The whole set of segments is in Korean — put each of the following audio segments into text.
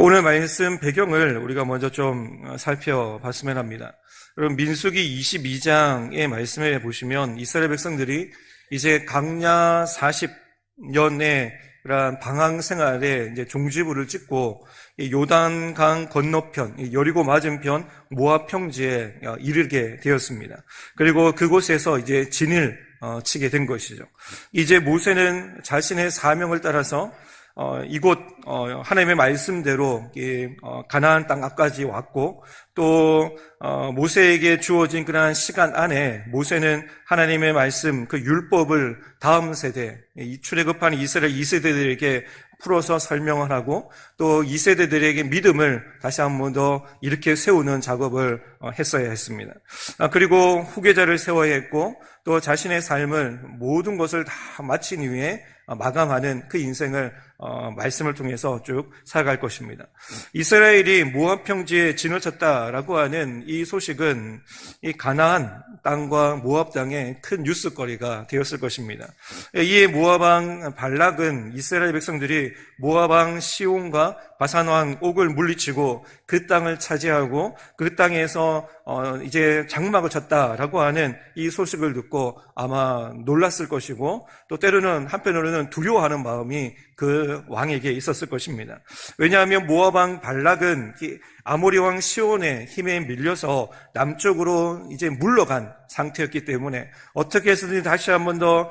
오늘 말씀 배경을 우리가 먼저 좀 살펴봤으면 합니다. 여러분 민수기 22장의 말씀에 보시면 이스라엘 백성들이 이제 강야 40년의 그러한 방황 생활에 이제 종지부를 찍고 이 요단강 건너편, 이 여리고 맞은편 모압 평지에 이르게 되었습니다. 그리고 그곳에서 이제 진을 어, 치게 된 것이죠. 이제 모세는 자신의 사명을 따라서 어, 이곳 어, 하나님의 말씀대로 이, 어, 가나안 땅 앞까지 왔고 또 어, 모세에게 주어진 그러한 시간 안에 모세는 하나님의 말씀 그 율법을 다음 세대 이 출애굽한 이스라엘 2세대들에게 풀어서 설명을 하고 또 2세대들에게 믿음을 다시 한 번 더 이렇게 세우는 작업을 어, 했어야 했습니다. 아, 그리고 후계자를 세워야 했고 또 자신의 삶을 모든 것을 다 마친 이후에 어, 마감하는 그 인생을 어, 말씀을 통해서 쭉 살아갈 것입니다. 이스라엘이 모압 평지에 진을 쳤다라고 하는 이 소식은 이 가나안 땅과 모압 땅의 큰 뉴스거리가 되었을 것입니다. 이에 모압 왕 발락은 이스라엘 백성들이 모압 왕 시온과 바산 왕 옥을 물리치고 그 땅을 차지하고 그 땅에서 어, 이제 장막을 쳤다라고 하는 이 소식을 듣고 아마 놀랐을 것이고 또 때로는 한편으로는 두려워하는 마음이 그 왕에게 있었을 것입니다. 왜냐하면 모압 왕 발락은 아모리 왕 시온의 힘에 밀려서 남쪽으로 이제 물러간 상태였기 때문에 어떻게 해서든 다시 한 번 더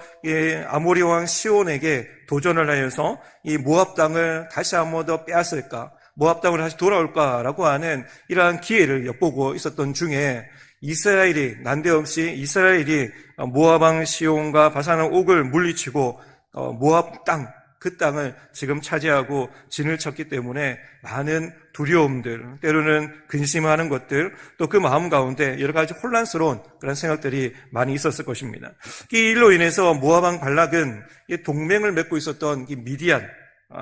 아모리 왕 시온에게 도전을 하여서 이 모압 땅을 다시 한 번 더 빼앗을까 모압 땅으로 다시 돌아올까라고 하는 이러한 기회를 엿보고 있었던 중에 이스라엘이 난데없이 이스라엘이 모압 왕 시온과 바산의 옥을 물리치고 어, 모압 땅 그 땅을 지금 차지하고 진을 쳤기 때문에 많은 두려움들, 때로는 근심하는 것들, 또 그 마음 가운데 여러 가지 혼란스러운 그런 생각들이 많이 있었을 것입니다. 이 일로 인해서 모아방 발락은 동맹을 맺고 있었던 이 미디안, 아,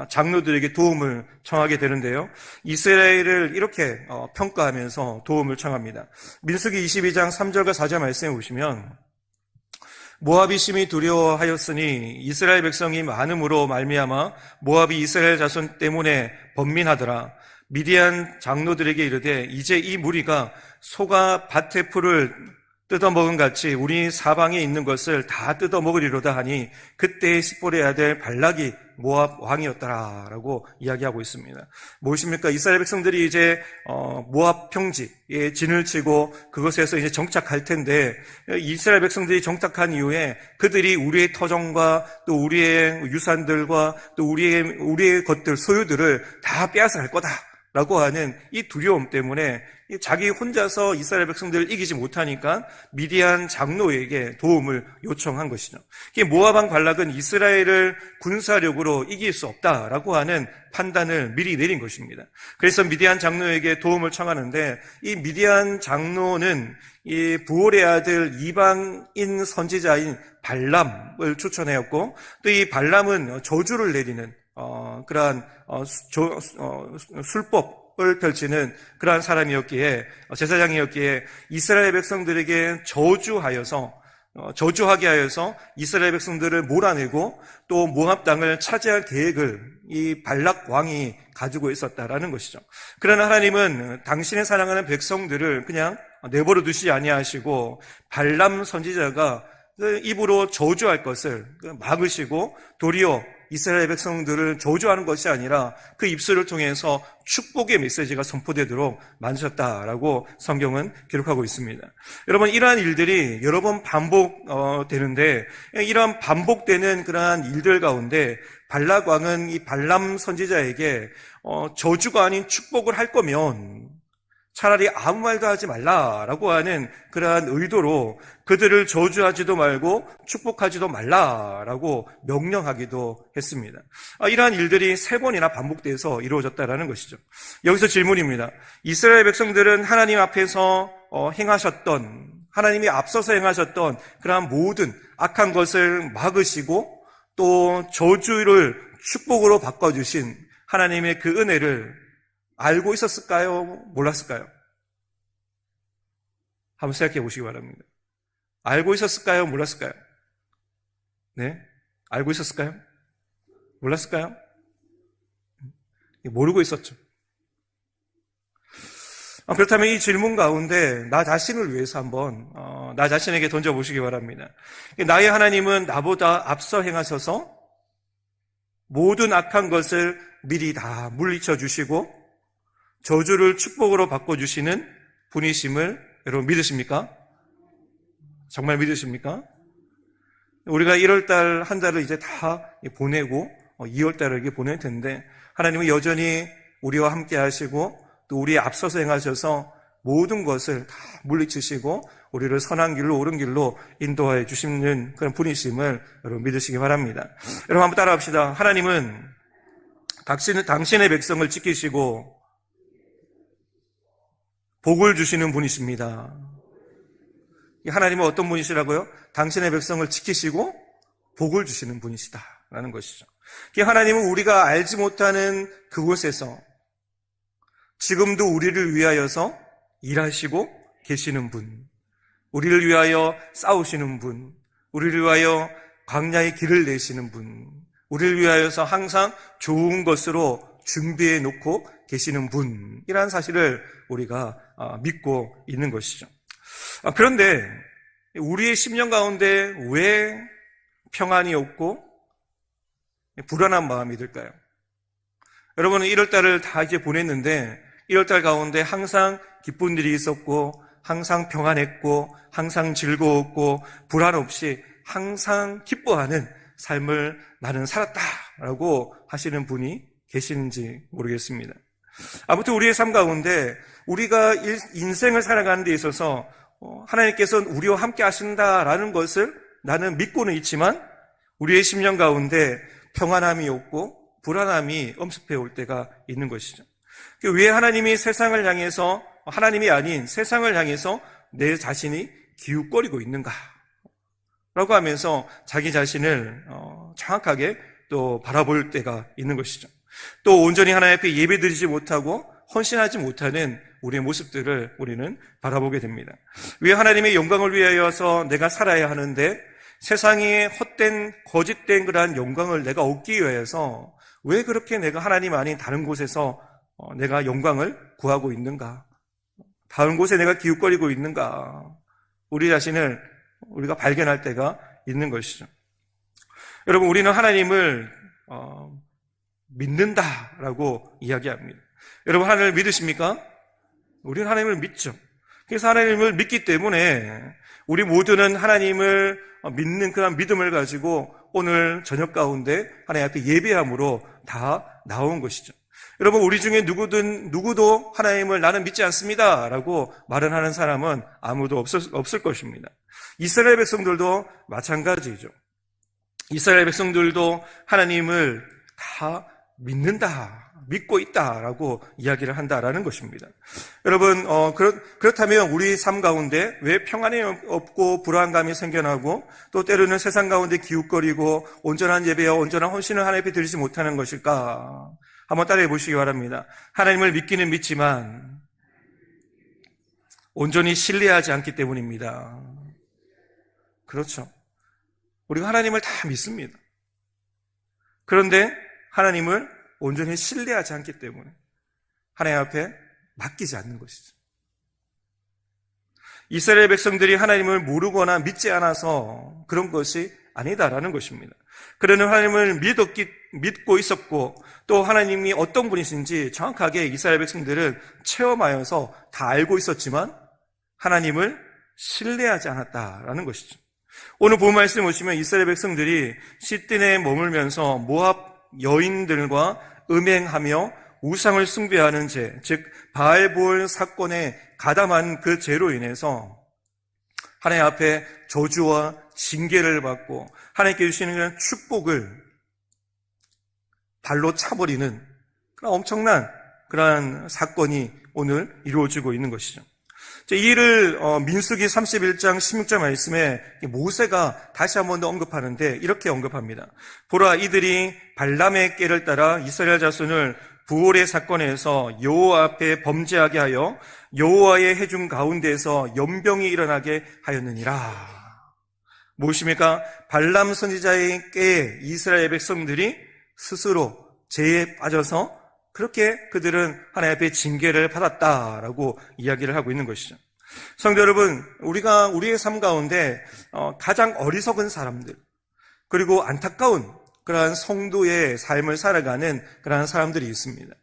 장로들에게 도움을 청하게 되는데요. 이스라엘을 이렇게 어, 평가하면서 도움을 청합니다. 민수기 22장 3절과 4절 말씀에 보시면 모압이 심히 두려워하였으니 이스라엘 백성이 많음으로 말미암아 모압이 이스라엘 자손 때문에 번민하더라. 미디안 장로들에게 이르되 이제 이 무리가 소가 밭의 풀을 뜯어먹은 같이 우리 사방에 있는 것을 다 뜯어먹으리로다 하니 그때 십볼의 아들 발락이 모압 왕이었더라라고 이야기하고 있습니다. 무엇입니까? 이스라엘 백성들이 이제 어, 모압 평지에 진을 치고 그것에서 이제 정착할 텐데 이스라엘 백성들이 정착한 이후에 그들이 우리의 터전과 또 우리의 유산들과 또 우리의 우리의 것들 소유들을 다 빼앗아 갈 거다. 라고 하는 이 두려움 때문에 자기 혼자서 이스라엘 백성들을 이기지 못하니까 미디안 장로에게 도움을 요청한 것이죠. 모아방 발락은 이스라엘을 군사력으로 이길 수 없다라고 하는 판단을 미리 내린 것입니다. 그래서 미디안 장로에게 도움을 청하는데 이 미디안 장로는 이 부올의 아들 이방인 선지자인 발람을 추천하였고 또 이 발람은 저주를 내리는 어, 그러한 어, 조, 어, 술법을 펼치는 그러한 사람이었기에 어, 제사장이었기에 이스라엘 백성들에게 저주하여서 어, 저주하게 하여서 이스라엘 백성들을 몰아내고 또 모압 땅을 차지할 계획을 이 발락 왕이 가지고 있었다라는 것이죠. 그러나 하나님은 당신의 사랑하는 백성들을 그냥 내버려 두시지 아니하시고 발람 선지자가 그 입으로 저주할 것을 막으시고 도리어 이스라엘 백성들을 저주하는 것이 아니라 그 입술을 통해서 축복의 메시지가 선포되도록 만드셨다라고 성경은 기록하고 있습니다. 여러분 이러한 일들이 여러 번 반복되는데 이러한 반복되는 그러한 일들 가운데 발락 왕은 이 발람 선지자에게 어, 저주가 아닌 축복을 할 거면 차라리 아무 말도 하지 말라라고 하는 그러한 의도로 그들을 저주하지도 말고 축복하지도 말라라고 명령하기도 했습니다. 아, 이러한 일들이 세 번이나 반복돼서 이루어졌다라는 것이죠. 여기서 질문입니다. 이스라엘 백성들은 하나님 앞에서 어, 행하셨던 하나님이 앞서서 행하셨던 그러한 모든 악한 것을 막으시고 또 저주를 축복으로 바꿔주신 하나님의 그 은혜를 알고 있었을까요? 몰랐을까요? 한번 생각해 보시기 바랍니다. 알고 있었을까요? 몰랐을까요? 네? 알고 있었을까요? 몰랐을까요? 모르고 있었죠. 어, 그렇다면 이 질문 가운데 나 자신을 위해서 한번 어, 나 자신에게 던져보시기 바랍니다. 나의 하나님은 나보다 앞서 행하셔서 모든 악한 것을 미리 다 물리쳐 주시고 저주를 축복으로 바꿔주시는 분이심을 여러분 믿으십니까? 정말 믿으십니까? 우리가 1월 달 한 달을 이제 다 보내고 2월 달을 이렇게 보낼 텐데 하나님은 여전히 우리와 함께 하시고 또 우리의 앞서서 행하셔서 모든 것을 다 물리치시고 우리를 선한 길로 옳은 길로 인도하여 주시는 그런 분이심을 여러분 믿으시기 바랍니다. 여러분 한번 따라합시다. 하나님은 당신의 백성을 지키시고 복을 주시는 분이십니다. 하나님은 어떤 분이시라고요? 당신의 백성을 지키시고 복을 주시는 분이시다라는 것이죠. 하나님은 우리가 알지 못하는 그곳에서 지금도 우리를 위하여서 일하시고 계시는 분, 우리를 위하여 싸우시는 분, 우리를 위하여 광야의 길을 내시는 분, 우리를 위하여서 항상 좋은 것으로 준비해 놓고 계시는 분이라는 사실을 우리가 아, 믿고 있는 것이죠. 아, 그런데 우리의 심령 가운데 왜 평안이 없고 불안한 마음이 들까요? 여러분은 1월달을 다 이제 보냈는데 1월달 가운데 항상 기쁜 일이 있었고 항상 평안했고 항상 즐거웠고 불안 없이 항상 기뻐하는 삶을 나는 살았다라고 하시는 분이 계시는지 모르겠습니다. 아무튼 우리의 삶 가운데 우리가 인생을 살아가는 데 있어서 어, 하나님께서 우리와 함께 하신다라는 것을 나는 믿고는 있지만 우리의 심령 가운데 평안함이 없고 불안함이 엄습해 올 때가 있는 것이죠. 그왜 하나님이 세상을 향해서 하나님이 아닌 세상을 향해서 내 자신이 기웃거리고 있는가? 라고 하면서 자기 자신을 어, 정확하게 또 바라볼 때가 있는 것이죠. 또 온전히 하나님 앞에 예배드리지 못하고 헌신하지 못하는 우리의 모습들을 우리는 바라보게 됩니다. 왜 하나님의 영광을 위하여서 내가 살아야 하는데 세상에 헛된 거짓된 그러한 영광을 내가 얻기 위해서 왜 그렇게 내가 하나님 아닌 다른 곳에서 어, 내가 영광을 구하고 있는가? 다른 곳에 내가 기웃거리고 있는가? 우리 자신을 우리가 발견할 때가 있는 것이죠. 여러분, 우리는 하나님을 어, 믿는다라고 이야기합니다. 여러분, 하나님을 믿으십니까? 우리는 하나님을 믿죠. 그래서 하나님을 믿기 때문에 우리 모두는 하나님을 믿는 그런 믿음을 가지고 오늘 저녁 가운데 하나님 앞에 예배함으로 다 나온 것이죠. 여러분, 우리 중에 누구든, 누구도 하나님을 나는 믿지 않습니다. 라고 말은 하는 사람은 아무도 없을, 없을 것입니다. 이스라엘 백성들도 마찬가지죠. 이스라엘 백성들도 하나님을 다 믿는다. 믿고 있다라고 이야기를 한다라는 것입니다. 여러분, 어, 그렇, 그렇다면 우리 삶 가운데 왜 평안이 없고 불안감이 생겨나고 또 때로는 세상 가운데 기웃거리고 온전한 예배와 온전한 헌신을 하나님 앞에 드리지 못하는 것일까? 한번 따라해 보시기 바랍니다. 하나님을 믿기는 믿지만 온전히 신뢰하지 않기 때문입니다. 그렇죠. 우리가 하나님을 다 믿습니다. 그런데 하나님을 온전히 신뢰하지 않기 때문에 하나님 앞에 맡기지 않는 것이죠. 이스라엘 백성들이 하나님을 모르거나 믿지 않아서 그런 것이 아니다라는 것입니다. 그러는 하나님을 믿었기, 믿고 있었고 또 하나님이 어떤 분이신지 정확하게 이스라엘 백성들은 체험하여서 다 알고 있었지만 하나님을 신뢰하지 않았다라는 것이죠. 오늘 본 말씀 보시면 이스라엘 백성들이 시딘에 머물면서 모압 여인들과 음행하며 우상을 숭배하는 죄, 즉 바알볼 사건에 가담한 그 죄로 인해서 하나님 앞에 저주와 징계를 받고 하나님께 주시는 그런 축복을 발로 차버리는 그런 엄청난 그러한 사건이 오늘 이루어지고 있는 것이죠. 이 일을 어, 민수기 31장 16절 말씀에 모세가 다시 한 번 더 언급하는데 이렇게 언급합니다. 보라 이들이 발람의 깨를 따라 이스라엘 자손을 부월의 사건에서 여호와 앞에 범죄하게 하여 여호와의 해중 가운데에서 연병이 일어나게 하였느니라. 무엇입니까? 발람 선지자의 깨에 이스라엘 백성들이 스스로 죄에 빠져서 그렇게 그들은 하나님 앞에 징계를 받았다라고 이야기를 하고 있는 것이죠. 성도 여러분, 우리가 우리의 삶 가운데 어, 가장 어리석은 사람들, 그리고 안타까운 그러한 성도의 삶을 살아가는 그러한 사람들이 있습니다.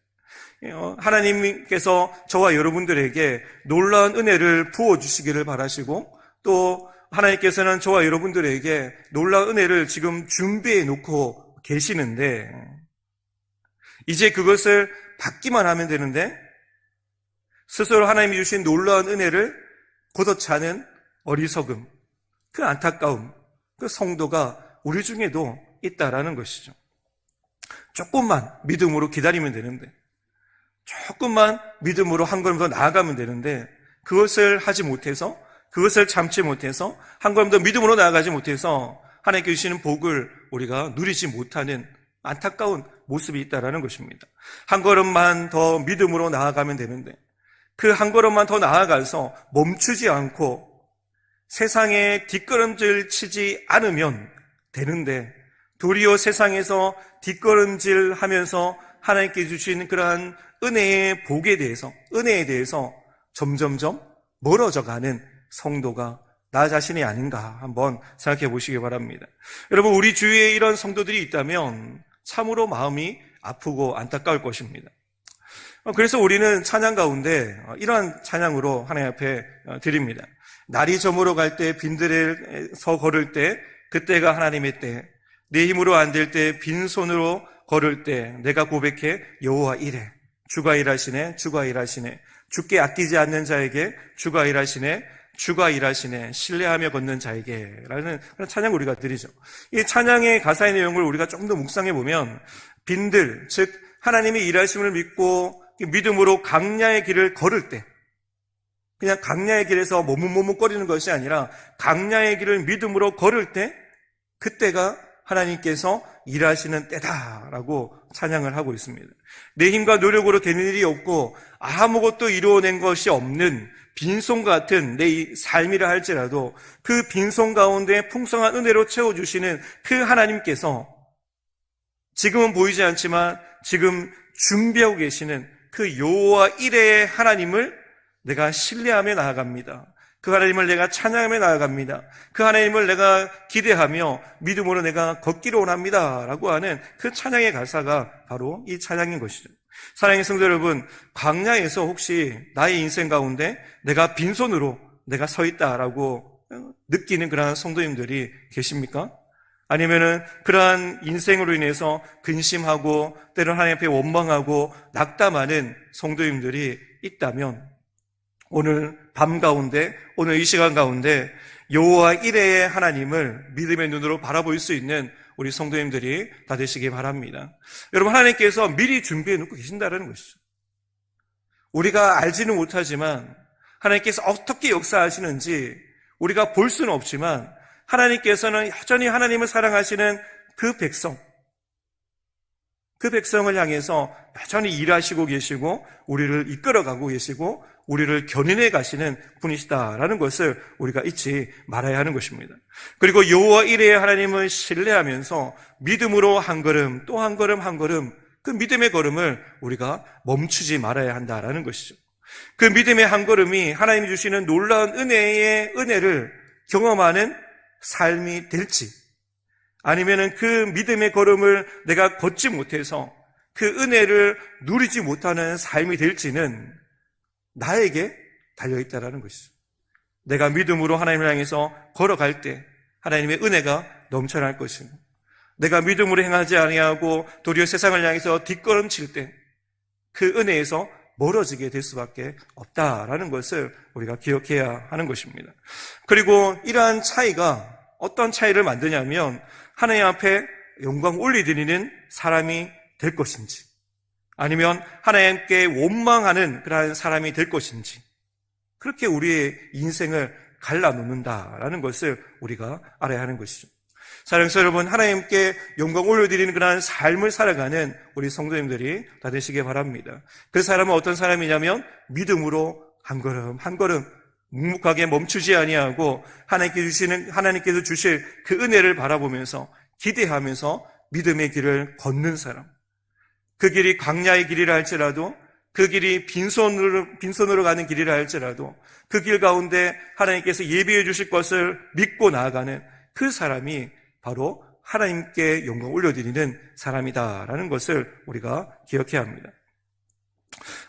어, 하나님께서 저와 여러분들에게 놀라운 은혜를 부어주시기를 바라시고 또 하나님께서는 저와 여러분들에게 놀라운 은혜를 지금 준비해 놓고 계시는데 이제 그것을 받기만 하면 되는데 스스로 하나님이 주신 놀라운 은혜를 걷어차는 어리석음, 그 안타까움, 그 성도가 우리 중에도 있다라는 것이죠. 조금만 믿음으로 기다리면 되는데, 조금만 믿음으로 한 걸음 더 나아가면 되는데, 그것을 하지 못해서, 그것을 참지 못해서, 한 걸음 더 믿음으로 나아가지 못해서, 하나님께 주시는 복을 우리가 누리지 못하는 안타까운 모습이 있다라는 것입니다. 한 걸음만 더 믿음으로 나아가면 되는데, 그 한 걸음만 더 나아가서 멈추지 않고 세상에 뒷걸음질 치지 않으면 되는데 도리어 세상에서 뒷걸음질 하면서 하나님께 주신 그러한 은혜의 복에 대해서, 은혜에 대해서 점점점 멀어져 가는 성도가 나 자신이 아닌가 한번 생각해 보시기 바랍니다. 여러분, 우리 주위에 이런 성도들이 있다면 참으로 마음이 아프고 안타까울 것입니다. 어, 그래서 우리는 찬양 가운데 어, 이러한 찬양으로 하나님 앞에 어, 드립니다. 날이 저물어 갈 때 빈들에서 걸을 때 그때가 하나님의 때, 내 힘으로 안 될 때 빈손으로 걸을 때 내가 고백해 여호와 이래 주가 일하시네 주가 일하시네 주께 아끼지 않는 자에게 주가 일하시네 주가 일하시네 신뢰하며 걷는 자에게라는 찬양 우리가 드리죠. 이 찬양의 가사의 내용을 우리가 좀 더 묵상해 보면 빈들 즉 하나님의 일하심을 믿고 믿음으로 강야의 길을 걸을 때 그냥 강야의 길에서 머뭇머뭇거리는 것이 아니라 강야의 길을 믿음으로 걸을 때 그때가 하나님께서 일하시는 때다라고 찬양을 하고 있습니다. 내 힘과 노력으로 되는 일이 없고 아무것도 이루어낸 것이 없는 빈손 같은 내 삶이라 할지라도 그 빈손 가운데 풍성한 은혜로 채워주시는 그 하나님께서 지금은 보이지 않지만 지금 준비하고 계시는 그 여호와 이레의 하나님을 내가 신뢰하며 나아갑니다. 그 하나님을 내가 찬양하며 나아갑니다. 그 하나님을 내가 기대하며 믿음으로 내가 걷기로 원합니다. 라고 하는 그 찬양의 가사가 바로 이 찬양인 것이죠. 사랑의 성도 여러분, 광야에서 혹시 나의 인생 가운데 내가 빈손으로 내가 서 있다라고 느끼는 그러한 성도님들이 계십니까? 아니면은 그러한 인생으로 인해서 근심하고 때로는 하나님 앞에 원망하고 낙담하는 성도님들이 있다면 오늘 밤 가운데 오늘 이 시간 가운데 여호와 이레의 하나님을 믿음의 눈으로 바라볼 수 있는 우리 성도님들이 다 되시기 바랍니다. 여러분 하나님께서 미리 준비해 놓고 계신다는 것이죠. 우리가 알지는 못하지만 하나님께서 어떻게 역사하시는지 우리가 볼 수는 없지만 하나님께서는 여전히 하나님을 사랑하시는 그 백성, 그 백성을 향해서 여전히 일하시고 계시고 우리를 이끌어가고 계시고 우리를 견인해 가시는 분이시다라는 것을 우리가 잊지 말아야 하는 것입니다. 그리고 여호와 이레의 하나님을 신뢰하면서 믿음으로 한 걸음 또 한 걸음 한 걸음 그 믿음의 걸음을 우리가 멈추지 말아야 한다라는 것이죠. 그 믿음의 한 걸음이 하나님이 주시는 놀라운 은혜의 은혜를 경험하는 삶이 될지 아니면은 그 믿음의 걸음을 내가 걷지 못해서 그 은혜를 누리지 못하는 삶이 될지는 나에게 달려있다라는 것이죠. 내가 믿음으로 하나님을 향해서 걸어갈 때 하나님의 은혜가 넘쳐날 것이고 내가 믿음으로 행하지 아니하고 도리어 세상을 향해서 뒷걸음칠 때 그 은혜에서 멀어지게 될 수밖에 없다라는 것을 우리가 기억해야 하는 것입니다. 그리고 이러한 차이가 어떤 차이를 만드냐면 하나님 앞에 영광 올리드리는 사람이 될 것인지 아니면 하나님께 원망하는 그러한 사람이 될 것인지 그렇게 우리의 인생을 갈라놓는다라는 것을 우리가 알아야 하는 것이죠. 사랑스 여러분, 하나님께 영광 올려드리는 그러한 삶을 살아가는 우리 성도님들이 다 되시길 바랍니다. 그 사람은 어떤 사람이냐면 믿음으로 한 걸음 한 걸음 묵묵하게 멈추지 아니하고 하나님께 주시는 하나님께서 주실 그 은혜를 바라보면서 기대하면서 믿음의 길을 걷는 사람. 그 길이 광야의 길이라 할지라도 그 길이 빈손으로, 빈손으로 가는 길이라 할지라도 그 길 가운데 하나님께서 예비해 주실 것을 믿고 나아가는 그 사람이 바로 하나님께 영광 올려드리는 사람이다라는 것을 우리가 기억해야 합니다.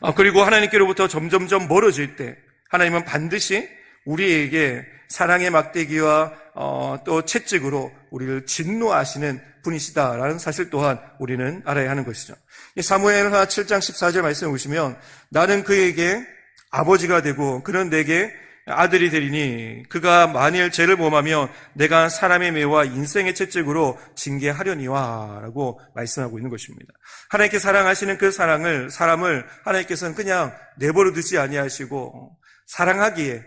아, 그리고 하나님께로부터 점점점 멀어질 때 하나님은 반드시 우리에게 사랑의 막대기와 어, 또 채찍으로 우리를 진노하시는 분이시다라는 사실 또한 우리는 알아야 하는 것이죠. 사무엘하 7장 14절 말씀을 보시면 나는 그에게 아버지가 되고 그는 내게 아들이 되리니 그가 만일 죄를 범하면 내가 사람의 매와 인생의 채찍으로 징계하려니와라고 말씀하고 있는 것입니다. 하나님께 사랑하시는 그 사랑을 사람을 하나님께서는 그냥 내버려 두지 아니하시고 사랑하기에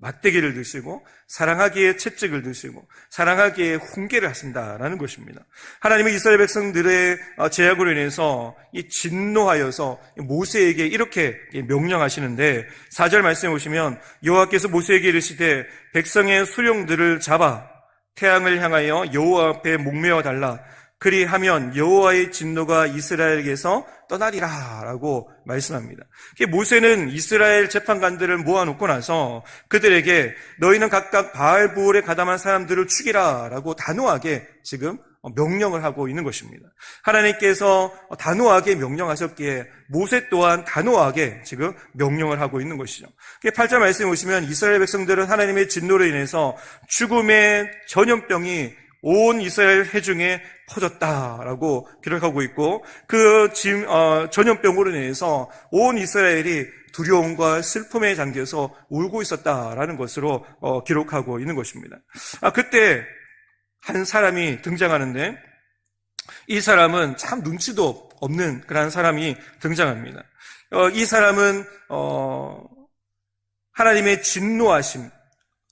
막대기를 드시고 사랑하기에 채찍을 드시고 사랑하기에 훈계를 하신다라는 것입니다. 하나님은 이스라엘 백성들의 제약으로 인해서 이 진노하여서 모세에게 이렇게 명령하시는데 4절 말씀해 보시면 여호와께서 모세에게 이르시되 백성의 수령들을 잡아 태양을 향하여 여호와 앞에 목매어 달라 그리하면 여호와의 진노가 이스라엘에게서 떠나리라라고 말씀합니다. 모세는 이스라엘 재판관들을 모아놓고 나서 그들에게 너희는 각각 바알 부올에 가담한 사람들을 죽이라라고 단호하게 지금 명령을 하고 있는 것입니다. 하나님께서 단호하게 명령하셨기에 모세 또한 단호하게 지금 명령을 하고 있는 것이죠. 8절 말씀에 보시면 이스라엘 백성들은 하나님의 진노로 인해서 죽음의 전염병이 온 이스라엘 회중에 퍼졌다라고 기록하고 있고 그 어, 전염병으로 인해서 온 이스라엘이 두려움과 슬픔에 잠겨서 울고 있었다라는 것으로 어, 기록하고 있는 것입니다. 아, 그때 한 사람이 등장하는데 이 사람은 참 눈치도 없는 그런 사람이 등장합니다. 어, 이 사람은 하나님의 진노하심,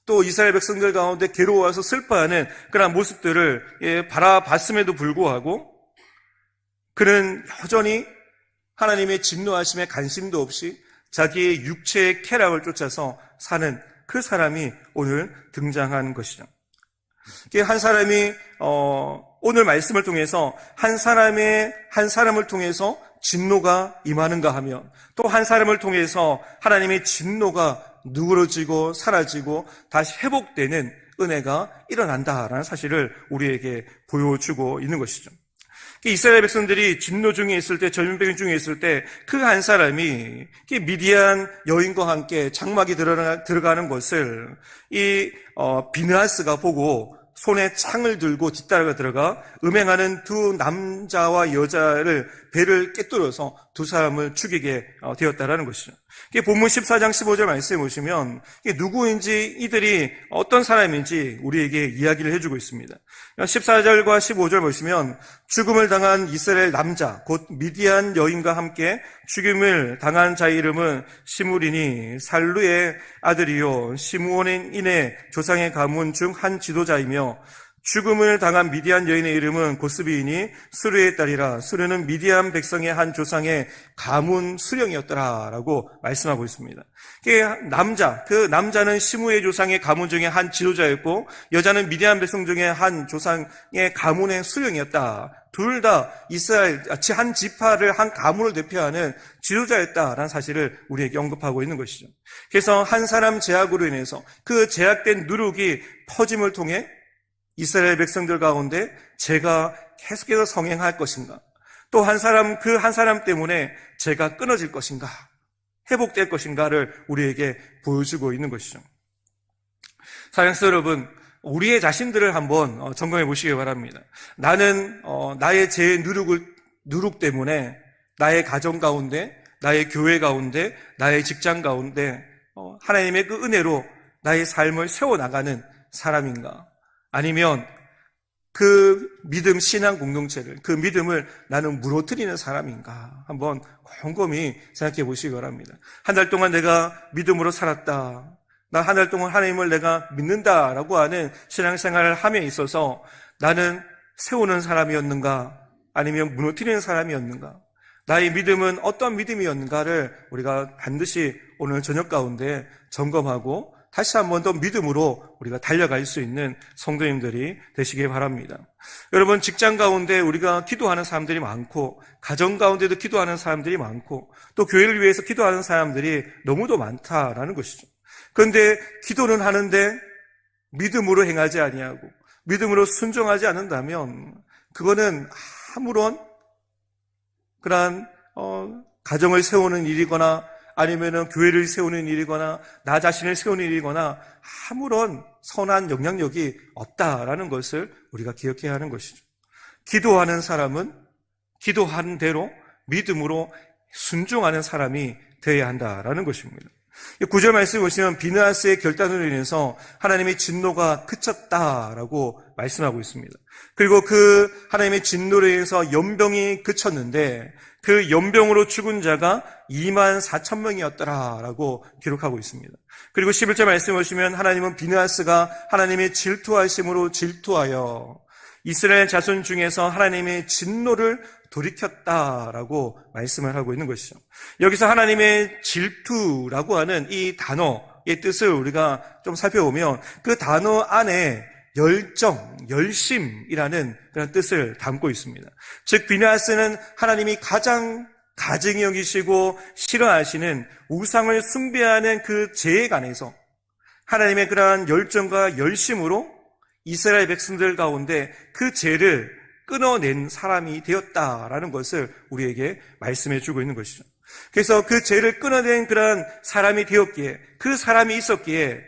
또 이스라엘 백성들 가운데 괴로워서 슬퍼하는 그런 모습들을 예, 바라봤음에도 불구하고 그는 여전히 하나님의 진노하심에 관심도 없이 자기의 육체의 쾌락을 쫓아서 사는 그 사람이 오늘 등장한 것이죠. 한 사람이 어, 오늘 말씀을 통해서 한 사람의 한 사람을 통해서 진노가 임하는가 하면 또 한 사람을 통해서 하나님의 진노가 누그러지고 사라지고 다시 회복되는 은혜가 일어난다라는 사실을 우리에게 보여주고 있는 것이죠. 이스라엘 백성들이 진노 중에 있을 때, 전염병 중에 있을 때, 그 한 사람이 미디안 여인과 함께 장막이 들어가는 것을 이 어, 비느하스가 보고 손에 창을 들고 뒤따라가 들어가 음행하는 두 남자와 여자를 배를 깨뚫어서 두 사람을 죽이게 어, 되었다라는 것이죠. 본문 14장 15절 말씀해 보시면 누구인지 이들이 어떤 사람인지 우리에게 이야기를 해주고 있습니다. 14절과 15절 보시면 죽음을 당한 이스라엘 남자 곧 미디안 여인과 함께 죽임을 당한 자의 이름은 시무리니 살루의 아들이요 시무온인의 조상의 가문 중 한 지도자이며 죽음을 당한 미디안 여인의 이름은 고스비이니 수르의 딸이라 수르는 미디안 백성의 한 조상의 가문 수령이었더라라고 말씀하고 있습니다. 남자, 그 남자는 시무의 조상의 가문 중에 한 지도자였고 여자는 미디안 백성 중에 한 조상의 가문의 수령이었다. 둘 다 이스라엘 한 지파를 한 가문을 대표하는 지도자였다라는 사실을 우리에게 언급하고 있는 것이죠. 그래서 한 사람 제약으로 인해서 그 제약된 누룩이 퍼짐을 통해 이스라엘 백성들 가운데 제가 계속해서 성행할 것인가? 또 한 사람, 그 한 사람 때문에 제가 끊어질 것인가? 회복될 것인가를 우리에게 보여주고 있는 것이죠. 사랑스 여러분, 우리의 자신들을 한번 어, 점검해 보시기 바랍니다. 나는 어, 나의 제 누룩을 누룩 때문에 나의 가정 가운데, 나의 교회 가운데, 나의 직장 가운데 어, 하나님의 그 은혜로 나의 삶을 세워 나가는 사람인가? 아니면 그 믿음 신앙 공동체를 그 믿음을 나는 무너뜨리는 사람인가 한번 곰곰이 생각해 보시기 바랍니다. 한 달 동안 내가 믿음으로 살았다. 나 한 달 동안 하나님을 내가 믿는다라고 하는 신앙생활을 함에 있어서 나는 세우는 사람이었는가 아니면 무너뜨리는 사람이었는가 나의 믿음은 어떤 믿음이었는가를 우리가 반드시 오늘 저녁 가운데 점검하고 다시 한 번 더 믿음으로 우리가 달려갈 수 있는 성도님들이 되시길 바랍니다. 여러분, 직장 가운데 우리가 기도하는 사람들이 많고, 가정 가운데도 기도하는 사람들이 많고, 또 교회를 위해서 기도하는 사람들이 너무도 많다라는 것이죠. 그런데 기도는 하는데 믿음으로 행하지 아니하고, 믿음으로 순종하지 않는다면, 그거는 아무런 그러한 어, 가정을 세우는 일이거나 아니면은 교회를 세우는 일이거나 나 자신을 세우는 일이거나 아무런 선한 영향력이 없다라는 것을 우리가 기억해야 하는 것이죠. 기도하는 사람은 기도하는 대로 믿음으로 순종하는 사람이 되어야 한다라는 것입니다. 구절 말씀 보시면 비느하스의 결단으로 인해서 하나님의 진노가 그쳤다라고 말씀하고 있습니다. 그리고 그 하나님의 진노로 인해서 연병이 그쳤는데 그 연병으로 죽은 자가 2만 4천 명이었더라라고 기록하고 있습니다. 그리고 11절 말씀 보시면 하나님은 비느하스가 하나님의 질투하심으로 질투하여 이스라엘 자손 중에서 하나님의 진노를 돌이켰다라고 말씀을 하고 있는 것이죠. 여기서 하나님의 질투라고 하는 이 단어의 뜻을 우리가 좀 살펴보면 그 단어 안에 열정, 열심이라는 그런 뜻을 담고 있습니다. 즉, 비나스는 하나님이 가장 가증히 여기시고 싫어하시는 우상을 숭배하는 그 죄에 관해서 하나님의 그러한 열정과 열심으로 이스라엘 백성들 가운데 그 죄를 끊어낸 사람이 되었다라는 것을 우리에게 말씀해 주고 있는 것이죠. 그래서 그 죄를 끊어낸 그러한 사람이 되었기에 그 사람이 있었기에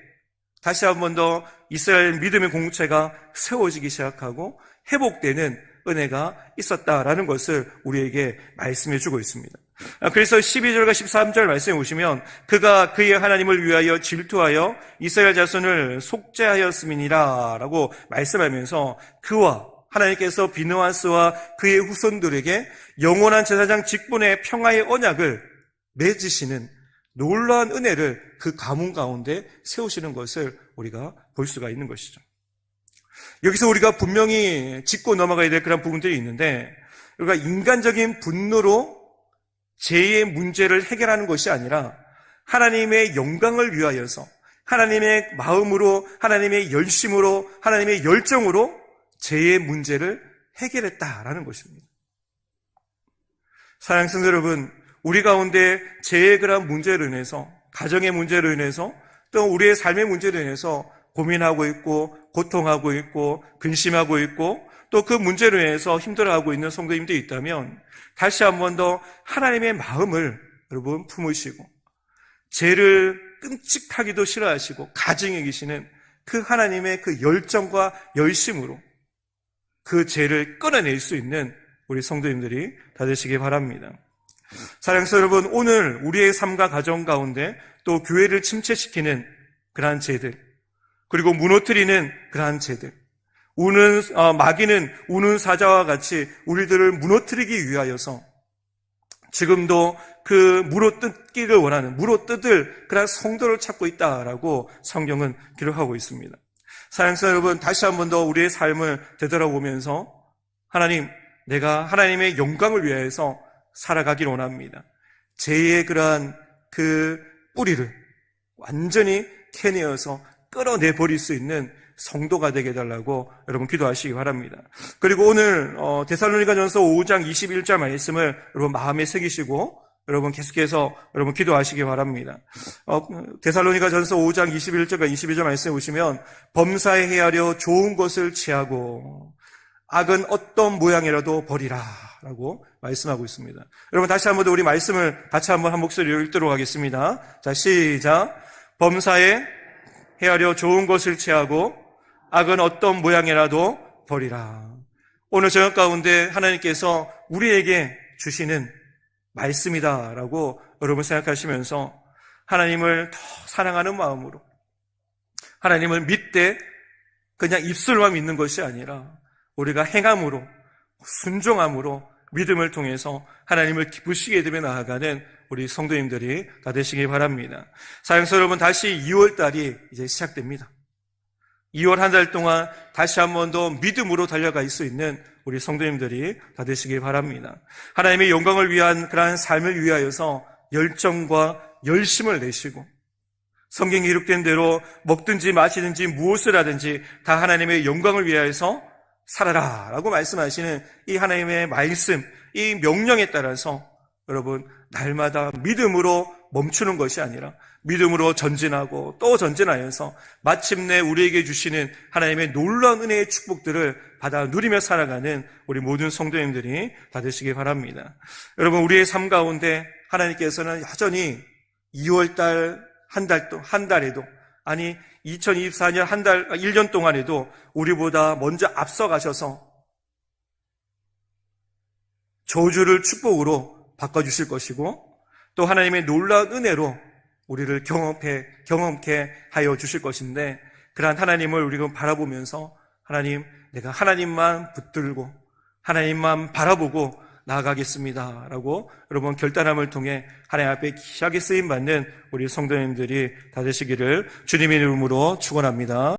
다시 한 번 더 이스라엘 믿음의 공동체가 세워지기 시작하고 회복되는 은혜가 있었다라는 것을 우리에게 말씀해 주고 있습니다. 그래서 12절과 13절 말씀해 보시면 그가 그의 하나님을 위하여 질투하여 이스라엘 자손을 속죄하였음이니라 라고 말씀하면서 그와 하나님께서 비느하스와 그의 후손들에게 영원한 제사장 직분의 평화의 언약을 맺으시는 놀라운 은혜를 그 가문 가운데 세우시는 것을 우리가 볼 수가 있는 것이죠. 여기서 우리가 분명히 짚고 넘어가야 될 그런 부분들이 있는데 우리가 인간적인 분노로 죄의 문제를 해결하는 것이 아니라 하나님의 영광을 위하여서 하나님의 마음으로 하나님의 열심으로 하나님의 열정으로 죄의 문제를 해결했다라는 것입니다. 사랑하는 성도 여러분, 우리 가운데 죄의 그런 문제로 인해서 가정의 문제로 인해서 또 우리의 삶의 문제로 인해서 고민하고 있고 고통하고 있고 근심하고 있고 또 그 문제로 인해서 힘들어하고 있는 성도님들이 있다면 다시 한 번 더 하나님의 마음을 여러분 품으시고 죄를 끔찍하기도 싫어하시고 가증해 계시는 그 하나님의 그 열정과 열심으로 그 죄를 끊어낼 수 있는 우리 성도님들이 다 되시기 바랍니다. 사랑스 여러분, 오늘 우리의 삶과 가정 가운데 또 교회를 침체시키는 그러한 죄들, 그리고 무너뜨리는 그러한 죄들, 우는, 어, 마귀는 우는 사자와 같이 우리들을 무너뜨리기 위하여서 지금도 그 물어뜯기를 원하는, 물어뜯을 그런 성도를 찾고 있다라고 성경은 기록하고 있습니다. 사랑스 여러분, 다시 한 번 더 우리의 삶을 되돌아보면서 하나님, 내가 하나님의 영광을 위하여서 살아가기를 원합니다. 죄의 그러한 그 뿌리를 완전히 캐내어서 끌어내 버릴 수 있는 성도가 되게 해달라고 여러분 기도하시기 바랍니다. 그리고 오늘 어, 데살로니가전서 5장 21절 말씀을 여러분 마음에 새기시고 여러분 계속해서 여러분 기도하시기 바랍니다. 어, 데살로니가전서 5장 21절과 22절 말씀에 보시면 범사에 헤아려 좋은 것을 취하고 악은 어떤 모양이라도 버리라 라고 말씀하고 있습니다. 여러분 다시 한번 우리 말씀을 같이 한번 한 목소리로 읽도록 하겠습니다. 자 시작 범사에 헤아려 좋은 것을 취하고 악은 어떤 모양이라도 버리라. 오늘 저녁 가운데 하나님께서 우리에게 주시는 말씀이다라고 여러분 생각하시면서 하나님을 더 사랑하는 마음으로 하나님을 믿되 그냥 입술만 믿는 것이 아니라 우리가 행함으로 순종함으로 믿음을 통해서 하나님을 기쁘시게 되며 나아가는 우리 성도님들이 다 되시기 바랍니다. 사랑스 여러분 다시 2월 달이 이제 시작됩니다. 2월 한 달 동안 다시 한 번 더 믿음으로 달려갈 수 있는 우리 성도님들이 다 되시기 바랍니다. 하나님의 영광을 위한 그러한 삶을 위하여서 열정과 열심을 내시고 성경에 기록된 대로 먹든지 마시든지 무엇을 하든지 다 하나님의 영광을 위하여서 살아라 라고 말씀하시는 이 하나님의 말씀, 이 명령에 따라서 여러분 날마다 믿음으로 멈추는 것이 아니라 믿음으로 전진하고 또 전진하여서 마침내 우리에게 주시는 하나님의 놀라운 은혜의 축복들을 받아 누리며 살아가는 우리 모든 성도님들이 다 되시기 바랍니다. 여러분 우리의 삶 가운데 하나님께서는 여전히 2월달 한 달동한 달에도 아니 2024년 한 달 1년 동안에도 우리보다 먼저 앞서 가셔서 저주를 축복으로 바꿔 주실 것이고 또 하나님의 놀라운 은혜로 우리를 경험해 경험케 하여 주실 것인데 그러한 하나님을 우리가 바라보면서 하나님 내가 하나님만 붙들고 하나님만 바라보고 나아가겠습니다 라고 여러분 결단함을 통해 하나님 앞에 귀하게 쓰임 받는 우리 성도님들이 다 되시기를 주님의 이름으로 축원합니다.